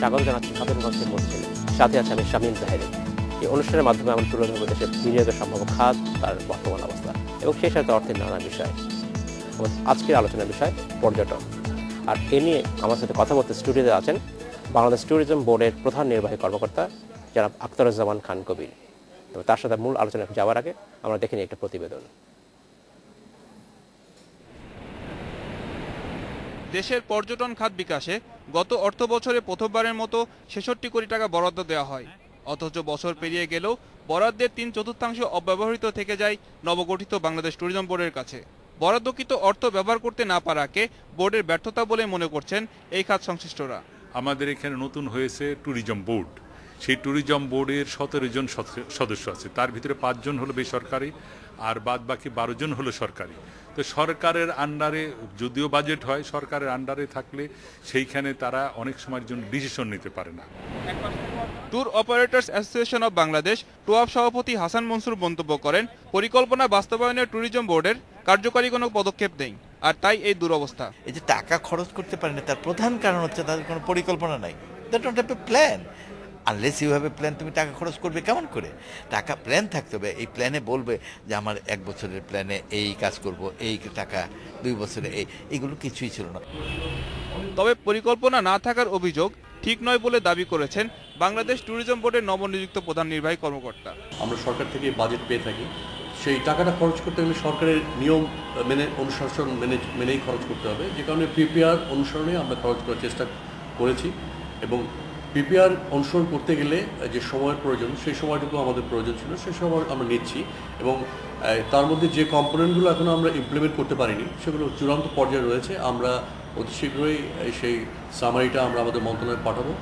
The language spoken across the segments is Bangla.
স্বাগত জানাচ্ছি খাতুনগঞ্জের মসজিদে সাথে আছে আমি শামীম জাহেরি। এই অনুষ্ঠানের মাধ্যমে আমরা তুলে ধরবো দেশের বিনিয়োগের সম্ভাব্য খাত, তার বর্তমান অবস্থা এবং সেই সাথে অর্থের নানা বিষয়। আজকের আলোচনার বিষয়, পর্যটন। আর এ নিয়ে আমার সাথে কথা বলতে স্টুডিওতে আছেন বাংলাদেশ ট্যুরিজম বোর্ডের প্রধান নির্বাহী কর্মকর্তা জনাব আখতারুজ্জামান খান কবির। তার সাথে মূল আলোচনা যাওয়ার আগে আমরা দেখে নিই একটা প্রতিবেদন। দেশের পর্যটন খাত বিকাশে গত অর্থ বছরে প্রথমবারের মতো ছেষট্টি কোটি টাকা বরাদ্দ দেওয়া হয়। অথচ বছর পেরিয়ে গেলেও বরাদ্দের তিন চতুর্থাংশ অব্যবহৃত থেকে যায় নবগঠিত বাংলাদেশ ট্যুরিজম বোর্ডের কাছে। বরাদ্দকৃত অর্থ ব্যবহার করতে না পারাকে বোর্ডের ব্যর্থতা বলে মনে করছেন এই খাত সংশ্লিষ্টরা। আমাদের এখানে নতুন হয়েছে ট্যুরিজম বোর্ড। সেই ট্যুরিজম বোর্ডের সতেরো জন সদস্য- আছে। তার ভিতরে পাঁচজন হলো বেসরকারি আর বাদ বাকি বারো জন হলো সরকারি। তো সরকারের আন্ডারে যদিও বাজেট হয় সরকারের আন্ডারে থাকলে সেইখানে তারা অনেক সময়ের জন্য ডিসিশন নিতে পারে না। Tour operators association of Bangladesh TOAB সভাপতি হাসান মনসুর মন্তব্য করেন পরিকল্পনা বাস্তবায়নে ট্যুরিজম বোর্ডের কার্যকারী কোনো পদক্ষেপ নেই আর তাই এই দুরবস্থা। এই যে টাকা খরচ করতে পারে না তার প্রধান কারণ হচ্ছে তাদের কোনো পরিকল্পনা নাই। That not have a plan unless you have plan তুমি টাকা খরচ করবে কেমন করে? টাকা প্ল্যান থাকতে হবে এই প্ল্যানে বলবে যে আমার এক বছরের প্ল্যানে এই কাজ করব এই টাকা দুই বছরে এই এগুলো কিছুই ছিল না। তবে পরিকল্পনা না থাকার অভিযোগ ঠিক নয় বলে দাবি করেছেন বাংলাদেশ ট্যুরিজম বোর্ডের নবনিযুক্ত প্রধান নির্বাহী কর্মকর্তা। আমরা সরকার থেকে বাজেট পেয়ে থাকি। সেই টাকাটা খরচ করতে গেলে সরকারের নিয়ম মেনে অনুশাসন মেনে মেনেই খরচ করতে হবে। যে কারণে পিপিআর অনুসরণে আমরা খরচ করার চেষ্টা করেছি এবং পিপিআর অনুসরণ করতে গেলে যে সময়ের প্রয়োজন, সেই সময়টুকু আমাদের প্রয়োজন ছিল, সেই সময় আমরা নিচ্ছি এবং তার মধ্যে যে কম্পোনেন্টগুলো এখনও আমরা ইমপ্লিমেন্ট করতে পারিনি, সেগুলো চূড়ান্ত পর্যায়ে রয়েছে। আমরা অতি শীঘ্রই সেই সামারিটা আমরা আমাদের মন্ত্রণালয়ে পাঠাবো।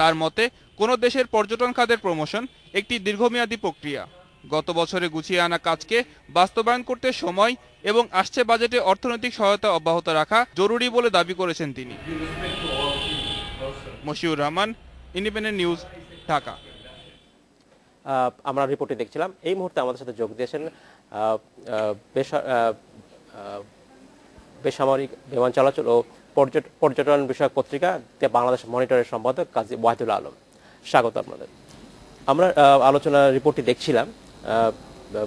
তার মতে, কোনো দেশের পর্যটন খাতের প্রমোশন একটি দীর্ঘমেয়াদী প্রক্রিয়া। গত বছরে গুছিয়ে আনা কাজকে বাস্তবায়ন করতে সময় এবং আসছে বাজেটে অর্থনৈতিক সহায়তা অব্যাহত রাখা জরুরি বলে দাবি করেছেন তিনি। মশিউর রহমান ইন্ডিপেন্ডেন্ট নিউজ ঢাকা আমরা রিপোর্টে দেখছিলাম। এই মুহূর্তে আমাদের সাথে যোগ দিয়েছেন বেসামরিক বিমান চলাচল ও পর্যট- পর্যটন বিষয়ক পত্রিকা বাংলাদেশ মনিটরের সম্পাদক কাজী ওয়াহিদুল আলম। স্বাগত আপনাদের। আমরা আলোচনা রিপোর্টটি দেখছিলাম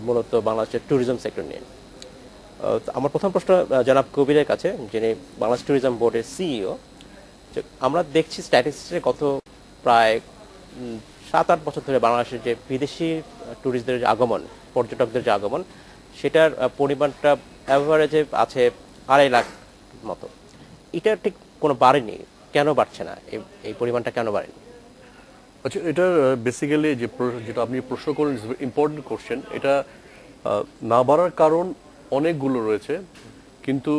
মূলত বাংলাদেশের ট্যুরিজম সেক্টর নিয়ে। আমার প্রথম প্রশ্ন জনাব কবিরের কাছে, যিনি বাংলাদেশ ট্যুরিজম বোর্ডের সিইও। আমরা দেখছি স্ট্যাটিস্টিক্সে গত প্রায় সাত, আট বছর ধরে বাংলাদেশের যে বিদেশি ট্যুরিস্টদের যে আগমন, পর্যটকদের যে আগমন, সেটার পরিমাণটা অ্যাভারেজে আছে আড়াই লাখ মতো। এটা ঠিক কোনো বাড়েনি। কেন বাড়ছে না? এই পরিমাণটা কেন বাড়েনি? আচ্ছা এটা বেসিক্যালি যে যেটা আপনি প্রশ্ন করেন ইম্পর্টেন্ট কোশ্চেন এটা না বাড়ার কারণ অনেকগুলো রয়েছে। কিন্তু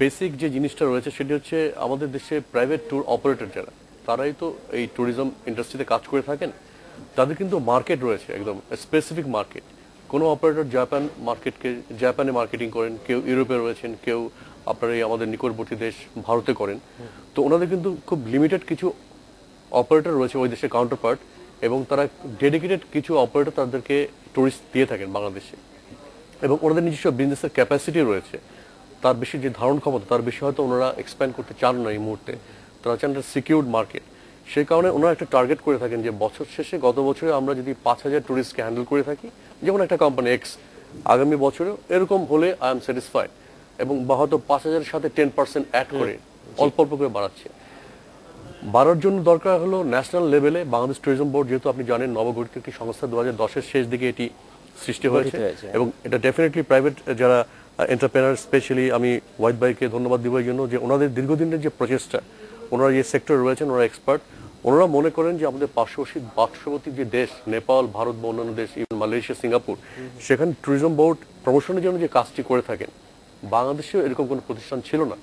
বেসিক যে জিনিসটা রয়েছে সেটি হচ্ছে আমাদের দেশে প্রাইভেট ট্যুর অপারেটর যারা, তারাই তো এই ট্যুরিজম ইন্ডাস্ট্রিতে কাজ করে থাকেন। তাদের কিন্তু মার্কেট রয়েছে একদম স্পেসিফিক মার্কেট কোনো অপারেটর জাপান মার্কেটকে জাপানে মার্কেটিং করেন, কেউ ইউরোপে রয়েছেন, কেউ আপনার এই আমাদের নিকটবর্তী দেশ ভারতে করেন। তো ওনাদের কিন্তু খুব লিমিটেড কিছু অপারেটর রয়েছে ওই দেশের কাউন্টার পার্ট এবং তারা ডেডিকেটেড কিছু অপারেটর তাদেরকে টুরিস্ট দিয়ে থাকেন বাংলাদেশে। এবং ওনাদের নিজস্ব বিজনেসের ক্যাপাসিটি রয়েছে। তার বেশি যে ধারণ ক্ষমতা তার বেশি হয়তো ওনারা এক্সপ্যান্ড করতে চান না এই মুহূর্তে। তারা চান একটা সিকিউরড মার্কেট সেই কারণে ওনারা একটা টার্গেট করে থাকেন যে বছর শেষে গত বছরে আমরা যদি পাঁচ হাজার টুরিস্টকে হ্যান্ডেল করে থাকি যেমন একটা কোম্পানি এক্স আগামী বছরেও এরকম হলে আই এম স্যাটিসফাইড এবং বা হয়তো পাঁচ হাজারের সাথে টেন পার্সেন্ট অ্যাড করে অল্প অল্প করে বাড়াচ্ছে। বাড়ার জন্য দরকার হলো ন্যাশনাল লেভেলে বাংলাদেশ ট্যুরিজম বোর্ড যেহেতু আপনি জানেন নবগঠিত একটি সংস্থা দু হাজার দশের শেষ দিকে এটি সৃষ্টি হয়েছে হয়েছে। এবং এটা ডেফিনেটলি প্রাইভেট যারা এন্টারপ্রেনার স্পেশালি আমি হোয়াইট বাইকে ধন্যবাদ দিব এই জন্য যে ওনাদের দীর্ঘদিনের যে প্রচেষ্টা ওনারা যে সেক্টর রয়েছেন ওনারা এক্সপার্ট ওনারা মনে করেন যে আমাদের পার্শ্ববর্তী পার্শ্ববর্তী যে দেশ নেপাল ভারত বা অন্যান্য দেশ ইভেন মালয়েশিয়া সিঙ্গাপুর সেখানে ট্যুরিজম বোর্ড প্রমোশনের জন্য যে কাজটি করে থাকেন বাংলাদেশেও এরকম কোনো প্রতিষ্ঠান ছিল না।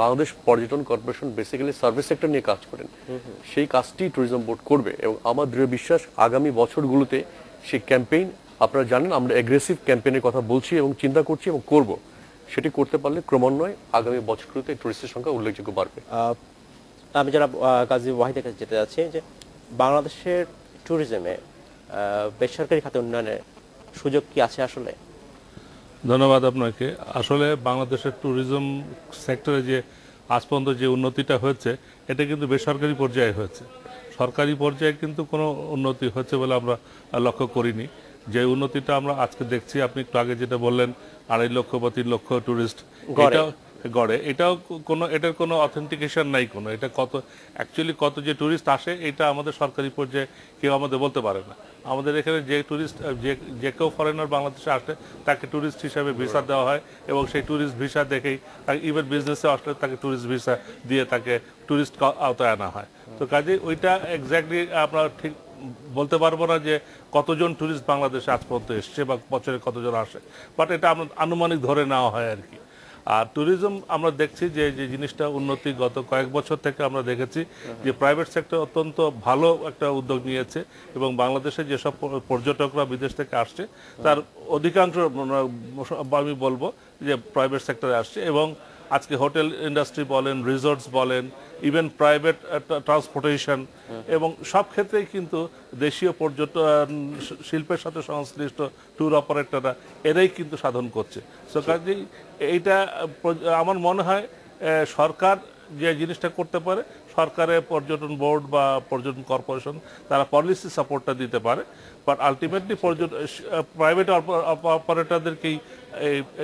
বাংলাদেশ পর্যটন কর্পোরেশন বেসিক্যালি সার্ভিস সেক্টর নিয়ে কাজ করেন। সেই কাজটি ট্যুরিজম বোর্ড করবে এবং আমার দৃঢ় বিশ্বাস আগামী বছরগুলোতে সেই ক্যাম্পেইন আপনারা জানেন আমরা এগ্রেসিভ ক্যাম্পেনের কথা বলছি এবং চিন্তা করছি এবং করব। সেটি করতে পারলে ক্রমান্বয়ে আগামী বছরগুলোতে টুরিস্টের সংখ্যা উল্লেখযোগ্য বাড়বে। আমি যারা কাজী ওয়াহিদের কাছে যেতে যাচ্ছি যে বাংলাদেশের ট্যুরিজমে বেসরকারি খাতে উন্নয়নের সুযোগ কি আছে আসলে? ধন্যবাদ আপনাকে। আসলে বাংলাদেশের ট্যুরিজম সেক্টরে যে আজ পর্যন্ত যে উন্নতিটা হয়েছে এটা কিন্তু বেসরকারি পর্যায়ে হয়েছে। সরকারি পর্যায়ে কিন্তু কোনো উন্নতি হচ্ছে বলে আমরা লক্ষ্য করিনি। যে উন্নতিটা আমরা আজকে দেখছি আপনি একটু আগে যেটা বললেন আড়াই লক্ষ বা তিন লক্ষ টুরিস্ট গড়ে। এটাও গড়ে। এটাও কোনো এটার কোনো অথেন্টিকেশন নাই কোনো। এটা কত অ্যাকচুয়ালি কত যে টুরিস্ট আসে এটা আমাদের সরকারি পর্যায়ে কেউ আমাদের বলতে পারে না। আমাদের এখানে যে টুরিস্ট যে যে কেউ ফরেনার বাংলাদেশে আসলে তাকে টুরিস্ট হিসাবে ভিসা দেওয়া হয় এবং সেই টুরিস্ট ভিসা দেখেই তাকে ইভেন বিজনেসে আসলে তাকে টুরিস্ট ভিসা দিয়ে তাকে টুরিস্ট আওতায় আনা হয়। তো কাজে ওইটা এক্স্যাক্টলি আমরা ঠিক বলতে পারব না যে কতজন টুরিস্ট বাংলাদেশে আজ পর্যন্ত এসছে বা বছরে কতজন আসে বাট এটা আমরা আনুমানিক ধরে নেওয়া হয় আর কি। আর ট্যুরিজম আমরা দেখছি যে যে জিনিসটা উন্নতি গত কয়েক বছর থেকে আমরা দেখেছি যে প্রাইভেট সেক্টর অত্যন্ত ভালো একটা উদ্যোগ নিয়েছে এবং বাংলাদেশে যেসব পর্যটকরা বিদেশ থেকে আসছে তার অধিকাংশ মানে, আমি বলব যে প্রাইভেট সেক্টরে আসছে এবং আজকে হোটেল ইন্ডাস্ট্রি বলেন রিসোর্টস বলেন ইভেন প্রাইভেট ট্রান্সপোর্টেশন এবং সব ক্ষেত্রেই কিন্তু দেশীয় পর্যটন শিল্পের সাথে সংশ্লিষ্ট ট্যুর অপারেটররা এরাই কিন্তু সাধন করছে। সো কাজেই এইটা আমার মনে হয় সরকার যে জিনিসটা করতে পারে সরকারের পর্যটন বোর্ড বা পর্যটন কর্পোরেশন তারা পলিসি সাপোর্টটা দিতে পারে। বাট আলটিমেটলি পর্যটন প্রাইভেট অপারেটরদেরকেই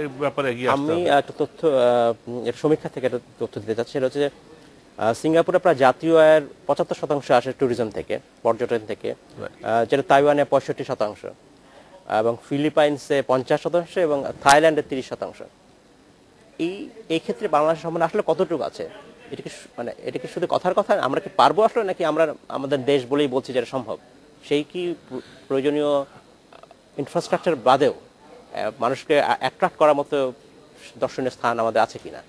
এই ব্যাপারে এগিয়ে আমি একটা তথ্য সমীক্ষা থেকে একটা তথ্য দিতে চাচ্ছি। সেটা হচ্ছে সিঙ্গাপুরে প্রায় জাতীয় আয়ের পঁচাত্তর শতাংশ আসে ট্যুরিজম থেকে পর্যটন থেকে যেটা তাইওয়ানে পঁয়ষট্টি শতাংশ এবং ফিলিপাইন্সে পঞ্চাশ শতাংশ এবং থাইল্যান্ডে তিরিশ শতাংশ। এই এই ক্ষেত্রে বাংলাদেশের সম্মান আসলে কতটুকু আছে? এটা কি শু- মানে এটা কি শুধু কথার কথা আমরা কি পারব আসলে নাকি আমরা আমাদের দেশ বলেই বলছি যেটা সম্ভব? সেই কি প্রয়োজনীয় ইনফ্রাস্ট্রাকচার বাদেও আহ, মানুষকে অ্যাট্রাক্ট করার মতো দর্শনীয় স্থান আমাদের আছে কিনা?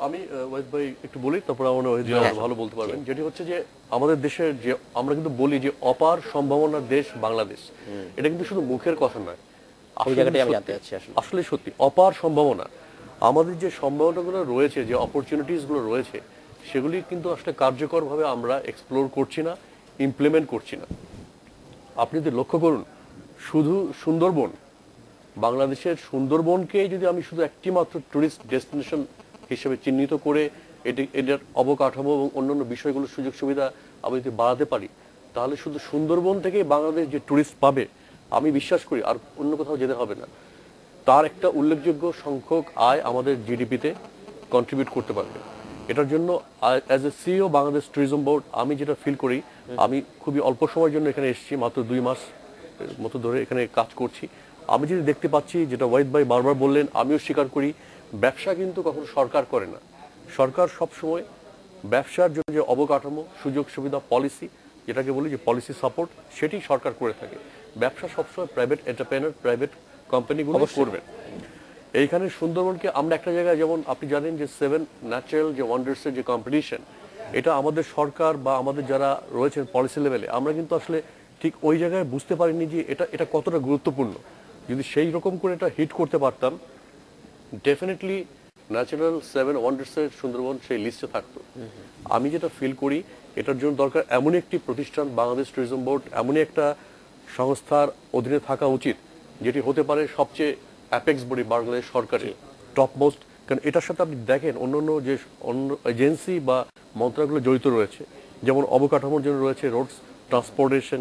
আমি আহ, ওয়াহিদ ভাই একটু বলি তারপর আমরা ওয়াহিদ ভাই ভালো বলতে পারবেন। যেটি হচ্ছে যে আমাদের দেশের যে আমরা কিন্তু বলি যে অপার সম্ভাবনার দেশ বাংলাদেশ। এটা কিন্তু শুধু মুখের কথা নয়। সত্যি। আসলে। সত্যি অপার সম্ভাবনা। আমাদের যে সম্ভাবনাগুলো রয়েছে যে অপরচুনিটিসগুলো রয়েছে সেগুলি কিন্তু আসলে কার্যকরভাবে আমরা এক্সপ্লোর করছি না ইমপ্লিমেন্ট করছি না। আপনি যদি লক্ষ্য করুন, শুধু সুন্দরবন, বাংলাদেশের সুন্দরবনকে যদি আমি শুধু একটি মাত্র টুরিস্ট ডেস্টিনেশন হিসেবে চিহ্নিত করে এটি, এটার অবকাঠামো এবং অন্যান্য বিষয়গুলোর সুযোগ সুবিধা আমি যদি বাড়াতে পারি, তাহলে শুধু সুন্দরবন থেকে বাংলাদেশ যে ট্যুরিস্ট পাবে, আমি বিশ্বাস করি আর অন্য কোথাও যেতে হবে না। তার একটা উল্লেখযোগ্য সংখ্যক আয় আমাদের জিডিপিতে কন্ট্রিবিউট করতে পারবে। এটার জন্য as a CEO Bangladesh tourism board আমি যেটা ফিল করি আমি খুবই অল্প সময়ের জন্য এখানে এসেছি মাত্র দুই মাস মতো ধরে এখানে কাজ করছি। আমি যদি দেখতে পাচ্ছি যেটা ওয়াহিদ ভাই বারবার বললেন আমিও স্বীকার করি ব্যবসা কিন্তু কখনো সরকার করে না। সরকার সব সময় ব্যবসার জন্য যে অবকাঠামো সুযোগ সুবিধা পলিসি যেটাকে বলি যে পলিসি সাপোর্ট সেটি সরকার করে থাকে। ব্যবসা সবসময় প্রাইভেট এন্টারপ্রেনার প্রাইভেট কোম্পানিগুলো করবে। এইখানে সুন্দরবনকে আমরা একটা জায়গায়, যেমন আপনি জানেন যে সেভেন ন্যাচারাল যে ওয়ান্ডার্সের যে কম্পিটিশন এটা আমাদের সরকার বা আমাদের যারা রয়েছেন পলিসি লেভেলে আমরা কিন্তু আসলে ঠিক ওই জায়গায় বুঝতে পারিনি যে এটা এটা কতটা গুরুত্বপূর্ণ। যদি সেই রকম করে এটা হিট করতে পারতাম ডেফিনেটলি ন্যাচারাল সেভেন ওয়ান্ডার্সের সুন্দরবন সেই লিস্টে থাকতো। আমি যেটা ফিল করি, এটার জন্য দরকার এমন একটি প্রতিষ্ঠান, বাংলাদেশ ট্যুরিজম বোর্ড এমনই একটা সংস্থার অধীনে থাকা উচিত, যেটি হতে পারে সবচেয়ে অ্যাপেক্স বডি বাংলাদেশ সরকারের টপ মোস্ট কারণ এটার সাথে আপনি দেখেন অন্য অন্য যে অন্য এজেন্সি বা মন্ত্রণালয়গুলো জড়িত রয়েছে যেমন অবকাঠামোর জন্য রয়েছে রোডস ট্রান্সপোর্টেশন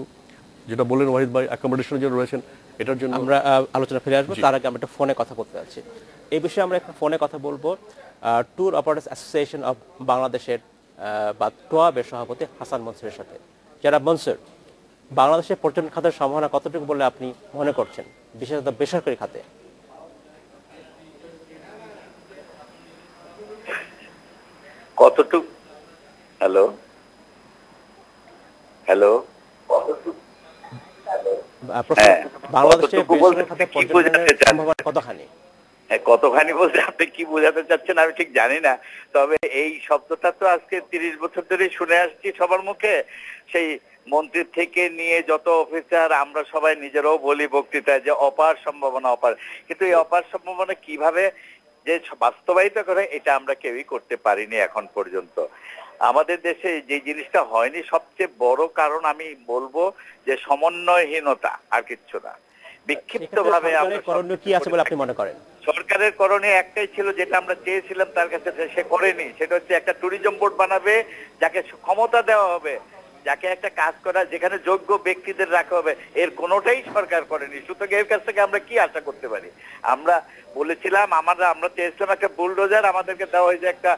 যেটা বললেন ওয়াহিদ ভাই অ্যাকোমোডেশনের জন্য রয়েছেন এটার জন্য আমরা আলোচনা ফিরে আসব তার আগে আমরা একটা ফোনে কথা বলতে যাচ্ছি। এই বিষয়ে আমরা একটা ফোনে কথা বলব। ট্যুর অপারেটর্স অ্যাসোসিয়েশন অফ বাংলাদেশের বা টোয়াবের সভাপতি হাসান মনসুরের সাথে। যারা মনসুর বাংলাদেশের পর্যটন খাতের সম্ভাবনা কতটুকু বলে আপনি মনে করছেন? বিশেষত বেসরকারি খাতে কতটুকু হ্যালো হ্যালো আহ, প্রশ্ন, হ্যাঁ, বাংলাদেশে কতটুকু বলতে বেসরকারি খাতে কি বোঝাতে চান? সম্ভাবনা কতখানি? হ্যাঁ, কতখানি বলতে আপনি কি বোঝাতে চাচ্ছেন আমি ঠিক জানি না তবে এই শব্দটা তো আজকে তিরিশ বছর ধরে শুনে আসছি সবার মুখে। সেই মন্ত্রী থেকে নিয়ে যত অফিসার আমরা সবাই নিজেরাও বলি বক্তৃতায় যে অপার সম্ভাবনা অপার। কিন্তু এই অপার সম্ভাবনা কীভাবে যে বাস্তবায়িত করে এটা আমরা কেউই করতে পারিনি এখন পর্যন্ত। আমাদের দেশে যে জিনিসটা হয়নি সবচেয়ে বড় কারণ আমি বলব যে সমন্বয়হীনতা আর কিচ্ছু না। বিক্ষিপ্ত ভাবে কি আছে বলে আপনি মনে করেন? সরকারের করণীয় একটাই ছিল যেটা আমরা চেয়েছিলাম তার কাছে সে করেনি সেটা হচ্ছে একটা ট্যুরিজম বোর্ড বানাবে যাকে ক্ষমতা দেওয়া হবে। যাকে একটা কাজ করা যেখানে যোগ্য ব্যক্তিদের রাখা হবে এর কোনোটাই সরকার করেনি। সুতরাং এর কাছ থেকে আমরা কি আশা করতে পারি? আমরা বলেছিলাম আমরা আমরা চেয়েছিলাম একটা বুলডোজার আমাদেরকে দেওয়া হয়েছে একটা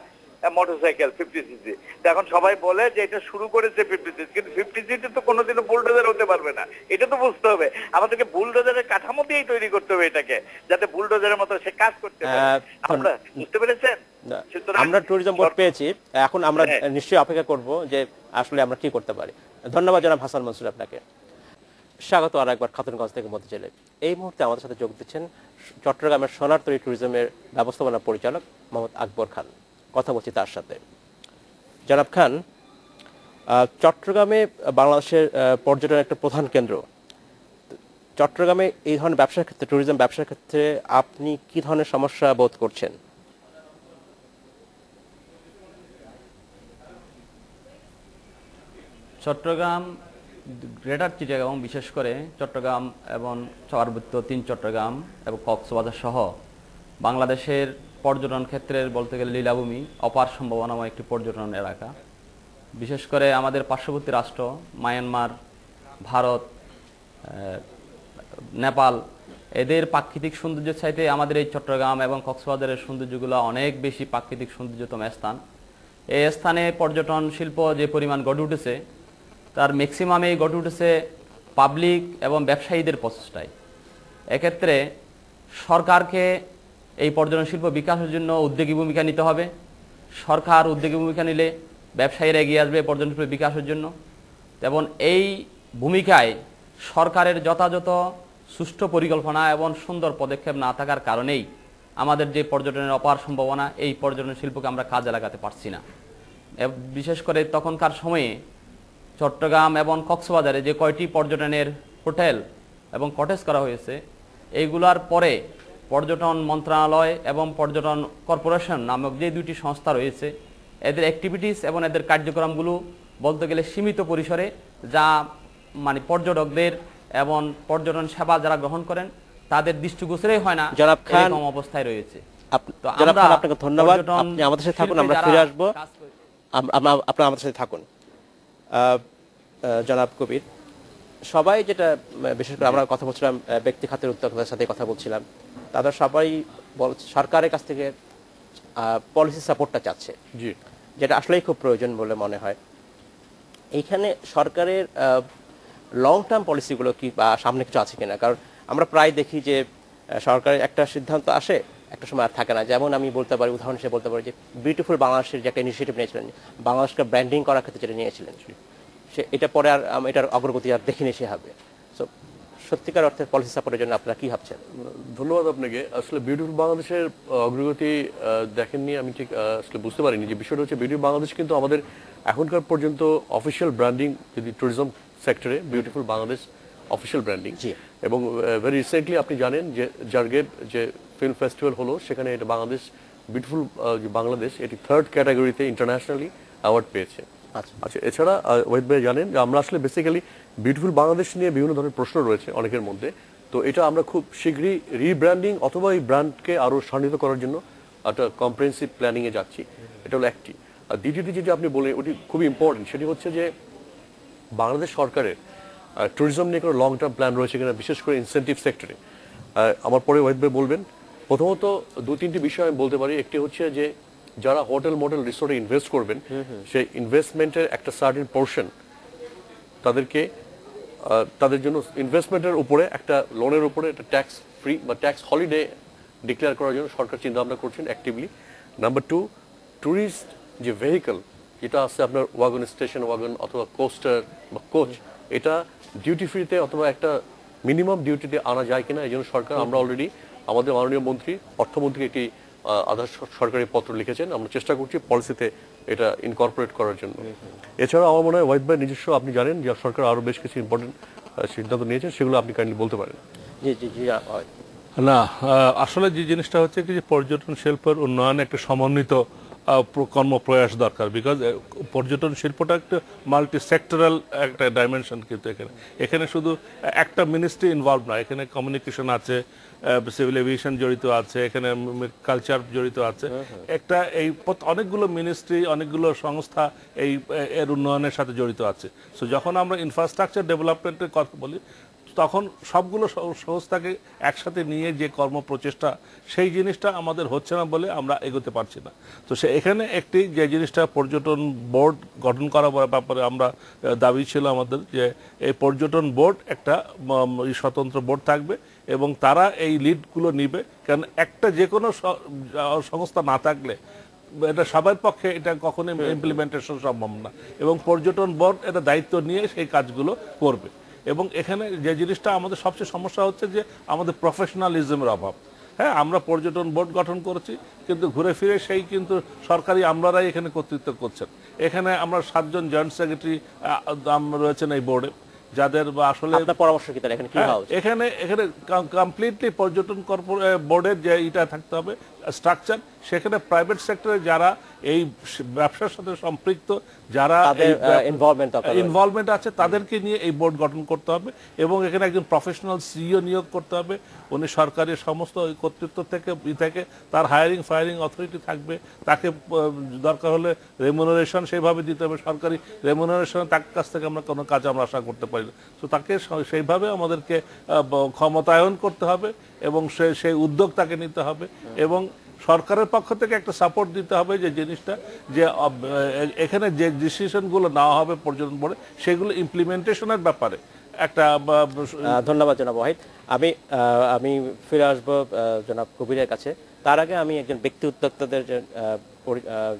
মোটরসাইকেল ফিফটি সিসি এখন সবাই বলে যে এটা শুরু করেছে ফিফটি সিসি কিন্তু ফিফটি সিসি তো কোনোদিনও বুলডোজার হতে পারবে না। এটা তো বুঝতে হবে। আমাদেরকে বুলডোজারের কাঠামো দিয়েই তৈরি করতে হবে এটাকে যাতে বুলডোজারের মতো সে কাজ করতে পারে। আমরা বুঝতে পেরেছেন? আমরা ট্যুরিজম বোর্ড পেয়েছি। এখন আমরা হ্যাঁ। নিশ্চয়ই অপেক্ষা করব যে আসলে আমরা কি করতে পারি। ধন্যবাদ জনাব হাসান মনসুর আপনাকে। স্বাগত আর একবার খাতুনগঞ্জ থেকে মধ্যে জেলে এই মুহূর্তে আমাদের সাথে যোগ দিচ্ছেন চট্টগ্রামের সোনারতরী ট্যুরিজমের ব্যবস্থাপনা পরিচালক মোহাম্মদ আকবর খান। কথা বলছি তার সাথে। জনাব খান চট্টগ্রামে বাংলাদেশের আহ, পর্যটনের একটা প্রধান কেন্দ্র। চট্টগ্রামে এই ধরনের ব্যবসার ক্ষেত্রে ট্যুরিজম ব্যবসার ক্ষেত্রে আপনি কি ধরনের সমস্যা বোধ করছেন? চট্টগ্রাম, গ্রেটার চিটাগাং বিশেষ করে চট্টগ্রাম এবং পার্বত্য তিন চট্টগ্রাম এবং কক্সবাজার সহ বাংলাদেশের পর্যটন ক্ষেত্রের বলতে গেলে লীলাভূমি অপার সম্ভাবনাময় একটি পর্যটন এলাকা। বিশেষ করে আমাদের পার্শ্ববর্তী রাষ্ট্র, মায়ানমার, ভারত নেপাল, এদের প্রাকৃতিক সৌন্দর্যের চাইতে আমাদের এই চট্টগ্রাম এবং কক্সবাজারের সৌন্দর্যগুলো অনেক বেশি প্রাকৃতিক সৌন্দর্যতম স্থান। এই স্থানে পর্যটন শিল্প যে পরিমাণ গড়ে উঠেছে তার ম্যাক্সিমামেই গড়ে উঠেছে পাবলিক এবং ব্যবসায়ীদের প্রচেষ্টায়। এক্ষেত্রে সরকারকে এই পর্যটন শিল্প বিকাশের জন্য উদ্যোগী ভূমিকা নিতে হবে। সরকার উদ্যোগী ভূমিকা নিলে ব্যবসায়ীরা এগিয়ে আসবে পর্যটন শিল্প বিকাশের জন্য। এবং এই ভূমিকায় সরকারের যথাযথ সুষ্ঠু পরিকল্পনা এবং সুন্দর পদক্ষেপ না থাকার কারণেই আমাদের যে পর্যটনের অপার সম্ভাবনা, এই পর্যটন শিল্পকে আমরা কাজে লাগাতে পারছি না। বিশেষ করে তখনকার সময়ে চট্টগ্রাম এবং কক্সবাজারে যে কয়টি পর্যটনের হোটেল এবং কটেজ করা হয়েছে এইগুলার পরে পর্যটন মন্ত্রণালয় এবং পর্যটন কর্পোরেশন নামক যে দুইটি সংস্থা রয়েছে এদের অ্যাক্টিভিটিস এবং এদের কার্যক্রমগুলো বলতে গেলে সীমিত পরিসরে যা মানে পর্যটকদের এবং পর্যটন সেবা যারা গ্রহণ করেন তাদের দৃষ্টিগোচরেই হয় না এরকম অবস্থায় রয়েছে। আপনাকে ধন্যবাদ। আপনি আমাদের সাথে থাকুন আমরা ফিরে আসব। আপনারা আমাদের সাথে থাকুন। জনাব কবির সবাই যেটা বিশেষ করে আমরা কথা বলছিলাম ব্যক্তি খাতের উদ্যোক্তাদের সাথে কথা বলছিলাম তাদের সবাই বল- সরকারের কাছ থেকে পলিসি সাপোর্টটা চাচ্ছে। জি। যেটা আসলেই খুব প্রয়োজন বলে মনে হয়। এইখানে সরকারের লং টার্ম পলিসিগুলো কি বা সামনে কিছু আছে কিনা? কারণ আমরা প্রায় দেখি যে সরকারের একটা সিদ্ধান্ত আসে একটা সময় আর থাকে না। যেমন আমি বলতে পারি উদাহরণ হিসেবে বলতে পারি যে বিউটিফুল বাংলাদেশের যে একটা ইনিশিয়েটিভ নিয়েছিলেন বাংলাদেশকে ব্র্যান্ডিং করার ক্ষেত্রে যেটা নিয়েছিলেন সে এটা পরে আর এটার অগ্রগতি আর দেখিনি সে হবে সো সত্যিকার অর্থে পলিসি সাপোর্টের জন্য আপনারা কি ভাবছেন? ধন্যবাদ আপনাকে। আসলে বিউটিফুল বাংলাদেশের অগ্রগতি দেখেননি আমি ঠিক আসলে বুঝতে পারিনি যে বিষয়টা হচ্ছে বিউটিফুল বাংলাদেশ কিন্তু আমাদের এখনকার পর্যন্ত অফিসিয়াল ব্র্যান্ডিং যদি ট্যুরিজম সেক্টরে বিউটিফুল বাংলাদেশ অফিসিয়াল ব্র্যান্ডিং জি। এবং ভেরি রিসেন্টলি আপনি জানেন যে জার্গেব যে ফিল্ম ফেস্টিভ্যাল হলো সেখানে এটা বাংলাদেশ বিউটিফুল বাংলাদেশ এটি থার্ড ক্যাটাগরিতে ইন্টারন্যাশনালি অ্যাওয়ার্ড পেয়েছে। আচ্ছা। আচ্ছা এছাড়া ওয়েদ ভাই জানেন যে আমরা আসলে বেসিক্যালি বিউটিফুল বাংলাদেশ নিয়ে বিভিন্ন ধরনের প্রশ্ন রয়েছে অনেকের মধ্যে। তো এটা আমরা খুব শীঘ্রই রিব্র্যান্ডিং অথবা এই ব্র্যান্ডকে আরও সান্নিত করার জন্য একটা কম্প্রিহেন্সিভ প্ল্যানিংয়ে যাচ্ছি। এটা হলো একটি। আর দ্বিতীয়টি যেটি আপনি বলেন ওটি খুবই ইম্পর্টেন্ট সেটি হচ্ছে যে বাংলাদেশ সরকারের ট্যুরিজম নিয়ে কোনো লং টার্ম প্ল্যান রয়েছে কিনা বিশেষ করে ইনসেন্টিভ সেক্টরে আমার পরে ওয়াহিদ ভাই বলবেন প্রথমত দু তিনটি বিষয় আমি বলতে পারি। একটি হচ্ছে যে যারা হোটেল মোটেল রিসোর্টে ইনভেস্ট করবেন সেই ইনভেস্টমেন্টের একটা সার্টেন পোর্শন তাদেরকে তাদের জন্য ইনভেস্টমেন্টের উপরে একটা লোনের উপরে একটা ট্যাক্স ফ্রি বা ট্যাক্স হলিডে ডিক্লেয়ার করার জন্য সরকার চিন্তা ভাবনা করছেন অ্যাক্টিভলি নাম্বার টু ট্যুরিস্ট যে ভেহিকল যেটা আছে আপনার ওয়াগন স্টেশন ওয়াগন অথবা কোস্টার বা কোচ এটা ডিউটি ফ্রিতে অথবা একটা মিনিমাম ডিউটিতে আনা যায় কিনা এই জন্য সরকার আমরা অলরেডি আমাদের মাননীয় মন্ত্রী অর্থমন্ত্রী একটি আধার সরকারি পত্র লিখেছেন। আমরা চেষ্টা করছি পলিসিতে এটা ইনকর্পোরেট করার জন্য। এছাড়া আমার মনে হয় ওয়াহিদ ভাই নিজস্ব আপনি জানেন যে সরকার আরও বেশ কিছু ইম্পর্টেন্ট সিদ্ধান্ত নিয়েছেন সেগুলো আপনি কাইন্ডলি বলতে পারেন। জি জি জি না আসলে যে জিনিসটা হচ্ছে কি যে পর্যটন শিল্পের উন্নয়নে একটা সমন্বিত কর্মপ্রয়াস দরকার বিকজ পর্যটন শিল্পটা একটা মাল্টি সেক্টরাল একটা ডাইমেনশন কিন্তু এখানে। এখানে শুধু একটা মিনিস্ট্রি ইনভলভ না এখানে কমিউনিকেশন আছে সিভিল এভিয়েশন জড়িত আছে এখানে কালচার জড়িত আছে। একটা এই অনেকগুলো মিনিস্ট্রি অনেকগুলো সংস্থা এই এর উন্নয়নের সাথে জড়িত আছে। সো যখন আমরা ইনফ্রাস্ট্রাকচার ডেভেলপমেন্টের কথা বলি তখন সবগুলো সংস্থাকে একসাথে নিয়ে যে কর্ম প্রচেষ্টা সেই জিনিসটা আমাদের হচ্ছে না বলে আমরা এগোতে পারছি না। তো সে এখানে একটি যে জিনিসটা পর্যটন বোর্ড গঠন করা ব্যাপারে আমরা দাবি ছিল আমাদের যে এই পর্যটন বোর্ড একটা স্বতন্ত্র বোর্ড থাকবে এবং তারা এই লিডগুলো নিবে। কারণ একটা যে কোনো সংস্থা না থাকলে এটা সবার পক্ষে এটা কখনোই ইমপ্লিমেন্টেশন সম্ভব না। এবং পর্যটন বোর্ড এটা দায়িত্ব নিয়ে সেই কাজগুলো করবে। এবং এখানে যে জিনিসটা আমাদের সবচেয়ে সমস্যা হচ্ছে যে আমাদের প্রফেশনালিজমের অভাব। হ্যাঁ আমরা পর্যটন বোর্ড গঠন করেছি কিন্তু ঘুরে ফিরে সেই কিন্তু সরকারি আমলারাই এখানে কর্তৃত্ব করছেন। এখানে আমরা সাতজন জয়েন্ট সেক্রেটারি দাম রয়েছেন এই বোর্ডে যাদের বা আসলে পরামর্শ কি এখানে কি হ্যাঁ? এখানে এখানে কমপ্লিটলি পর্যটন কর্পোরে বোর্ডের যে এটা থাকতে হবে স্ট্রাকচার সেখানে প্রাইভেট সেক্টরে যারা এই ব্যবসার সাথে সম্পৃক্ত যারা। ইনভলভমেন্ট আছে তাদেরকে নিয়ে এই বোর্ড গঠন করতে হবে এবং এখানে একজন প্রফেশনাল সিইও নিয়োগ করতে হবে। উনি সরকারি সমস্ত ওই কর্তৃত্ব থেকে ই থেকে তার হায়ারিং ফায়ারিং অথরিটি থাকবে। তাকে দরকার হলে রেমুনারেশন সেইভাবে দিতে হবে। সরকারি রেমুনারেশন তার কাছ থেকে আমরা কোনো কাজ আমরা আশা করতে পারি না। তো তাকে সেইভাবে আমাদেরকে ক্ষমতায়ন করতে হবে এবং সে সেই উদ্যোগ তাকে নিতে হবে এবং সরকারের পক্ষ থেকে একটা সাপোর্ট দিতে হবে যে জিনিসটা যে এখানে যে ডিসিশনগুলো নেওয়া হবে পর্যটন বোর্ডে সেগুলো ইমপ্লিমেন্টেশনের ব্যাপারে। একটা ধন্যবাদ জনাব ওয়াহিদ। আমি আমি ফিরে আসব জনাব কবিরের কাছে। তার আগে আমি একজন ব্যক্তি উদ্যোক্তাদের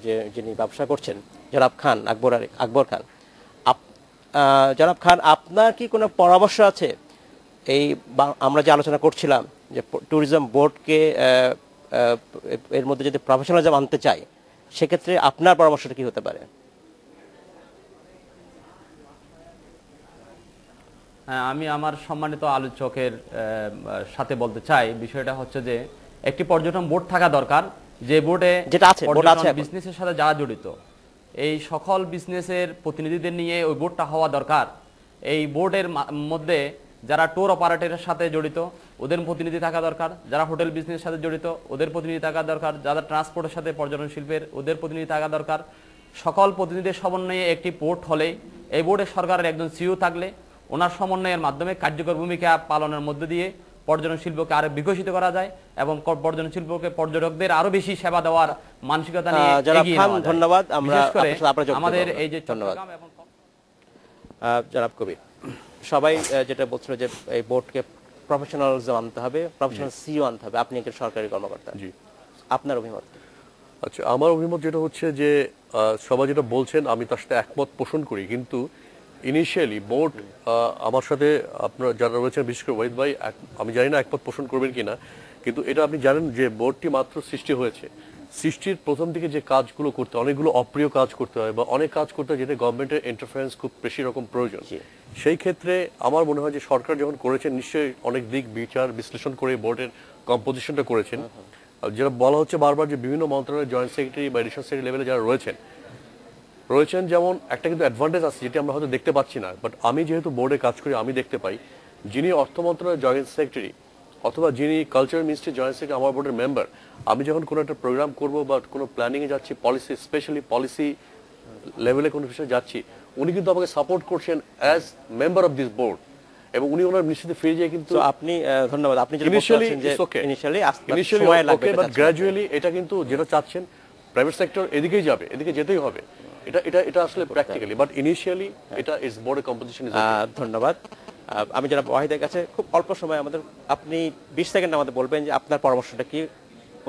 যে, যিনি ব্যবসা করছেন জনাব খান আকবর আকবর খান। জনাব খান আপনার কি কোনো পরামর্শ আছে? এই আমরা যে আলোচনা করছিলাম যে ট্যুরিজম বোর্ডকে এর মধ্যে যদি প্রফেশনালিজম আনতে চাই সেক্ষেত্রে আপনার পরামর্শটা কি হতে পারে? হ্যাঁ আমি আমার সম্মানিত আলোচকের সাথে বলতে চাই বিষয়টা হচ্ছে যে একটি পর্যটন বোর্ড থাকা দরকার। যে বোর্ডে যেটা আছে, বোর্ড আছে বিজনেসের সাথে যারা জড়িত এই সকল বিজনেসের প্রতিনিধিদের নিয়ে ওই বোর্ডটা হওয়া দরকার। এই বোর্ডের মধ্যে যারা ট্যুর অপারেটরের সাথে জড়িত ওদের প্রতিনিধি থাকা দরকার যারা হোটেল বিজনেসের সাথে জড়িত ওদের প্রতিনিধি থাকা দরকার যারা ট্রান্সপোর্টের সাথে পর্যটন শিল্পের ওদের প্রতিনিধি থাকা দরকার সকল প্রতিনিধিদের সমন্বয়ে একটি পোর্ট হলে এই বোর্ডে সরকারের একজন সিইও থাকলে ওনার সমন্বয়ের মাধ্যমে কার্যকর ভূমিকা পালনের মধ্য দিয়ে পর্যটন শিল্পকে আরও বিকশিত করা যায় এবং পর্যটন শিল্পকে পর্যটকদের আরও বেশি সেবা দেওয়ার মানসিকতা নিয়ে এগিয়ে। ধন্যবাদ। আমরা আমাদের এই যে ধন্যবাদ। চট্টগ্রাম এবং জনাব কবির সবাই যেটা বলছিল যে এই বোর্ডকে প্রফেশনালিজম আনতে হবে প্রফেশনাল সিও আনতে হবে। আপনি একজন সরকারি কর্মকর্তা। জি। আপনার অভিমত আচ্ছা আমার অভিমত যেটা হচ্ছে যে সবাই যেটা বলছেন আমি তার সাথে একমত পোষণ করি। কিন্তু ইনিশিয়ালি বোর্ড আমার সাথে আপনার যারা রয়েছেন বিশেষ করে ওয়াহিদ ভাই আমি জানি না একমত পোষণ করবেন কিনা কিন্তু এটা আপনি জানেন যে বোর্ডটি মাত্র সৃষ্টি হয়েছে। সৃষ্টির প্রথম দিকে যে কাজগুলো করতে অনেকগুলো অপ্রিয় কাজ করতে হয় বা অনেক কাজ করতে হয় যেটা গভর্নমেন্টের ইন্টারফারেন্স খুব বেশি রকম প্রয়োজন। সেই ক্ষেত্রে আমার মনে হয় যে সরকার যখন করেছেন নিশ্চয়ই অনেক দিক বিচার বিশ্লেষণ করে বোর্ডের কম্পোজিশনটা করেছেন। আর যেটা বলা হচ্ছে বারবার যে বিভিন্ন মন্ত্রণালয়ের জয়েন্ট সেক্রেটারি বা এডিশনাল সেক্রেটারি লেভেলে যারা রয়েছেন রয়েছেন যেমন একটা কিন্তু অ্যাডভান্টেজ আছে যেটি আমরা হয়তো দেখতে পাচ্ছি না বাট আমি যেহেতু বোর্ডে কাজ করি আমি দেখতে পাই যিনি অর্থ মন্ত্রণালয়ের জয়েন্ট সেক্রেটারি অথবা যিনি কালচারাল মিনিস্ট্রি জয়েন্ট সেক্রেটারি আমার বোর্ডের মেম্বার আমি যখন কোনো একটা প্রোগ্রাম করব বা কোনো প্ল্যানিংয়ে যাচ্ছি পলিসি স্পেশালি পলিসি লেভেলে কোনো বিষয়ে যাচ্ছি উনি কিন্তু আমাকে সাপোর্ট করছেন as member of this board এবং উনি ওনার নিশ্চিত ফিরে যেয়ে কিন্তু আপনি ধন্যবাদ। আপনি ইনিশিয়ালি সময় লাগবে বাট গ্র্যাজুয়ালি এটা কিন্তু যেটা চাচ্ছেন প্রাইভেট সেক্টর এদিকেই যাবে এদিকে যেতেই হবে। এটা এটা এটা আসলে প্র্যাকটিক্যালি বাট ইনিশিয়ালি এটা ইজ বোর্ড কম্পোজিশন ধন্যবাদ। আমি যারা ওয়াহিদের কাছে খুব অল্প সময় আমাদের আপনি বিশ সেকেন্ড আমাদের বলবেন যে আপনার পরামর্শটা কি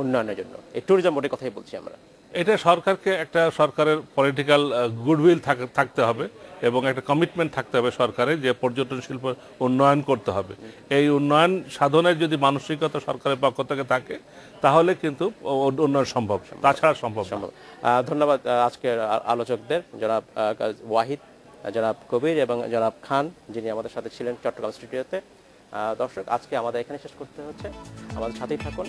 উন্নয়নের জন্য? এই ট্যুরিজম বোর্ডের কথাই বলছি আমরা। এটা সরকারকে একটা সরকারের পলিটিক্যাল গুডউইল থাকতে হবে এবং একটা কমিটমেন্ট থাকতে হবে সরকারের যে পর্যটন শিল্প উন্নয়ন করতে হবে। এই উন্নয়ন সাধনের যদি মানসিকতা সরকারের পক্ষ থেকে থাকে, তাহলে কিন্তু উন্নয়ন সম্ভব। তাছাড়া সম্ভব ধন্যবাদ আজকের আলোচকদের, জনাব ওয়াহিদ জনাব কবির এবং জনাব খান, যিনি আমাদের সাথে ছিলেন চট্টগ্রাম স্টুডিওতে। দর্শক, আজকে আমাদের এখানে শেষ করতে হচ্ছে। আমাদের সাথেই থাকুন।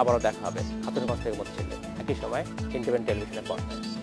আবারও দেখা হবে। হাতের থেকে মতো ছিলেন সবাই ইন্ডিপেন্ডেন্ট টেলিভিশনের পর্দায়